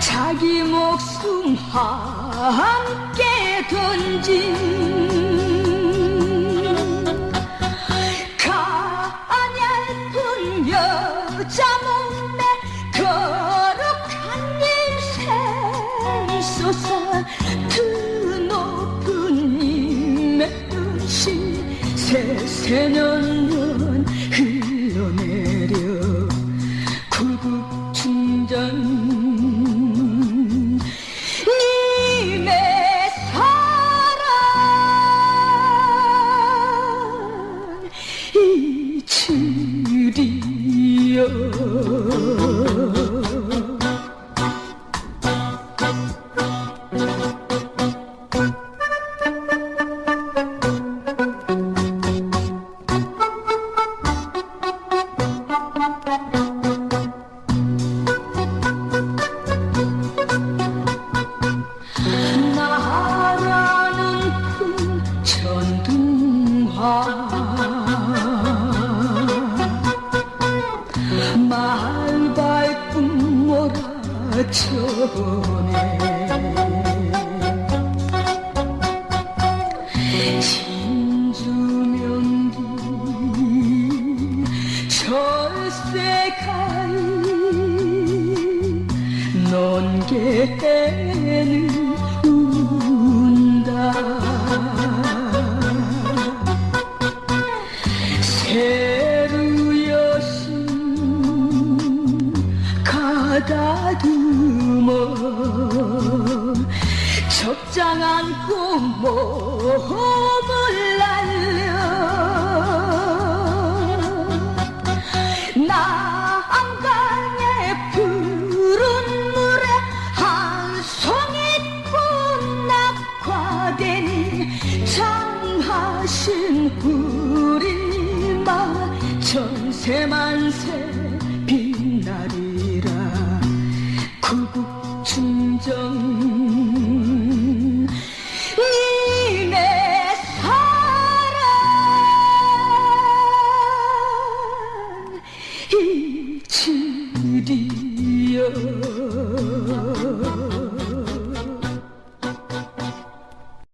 자기 목숨 함께 던진 가냘픈 여자 몸에 거룩한 인생 솟아 그 높은 힘의 뜻이 새새년 잊으리요 나라는 큰 전등화 몰아쳐네. 진주명기 철새가이 논개는 가다듬어 적장한 꿈몸을 날려. 남강의 푸른 물에 한 송이꽃 낙화되니 장하신 우리 마 천세만세 한국 충정. 님의 사랑 이 줄이여.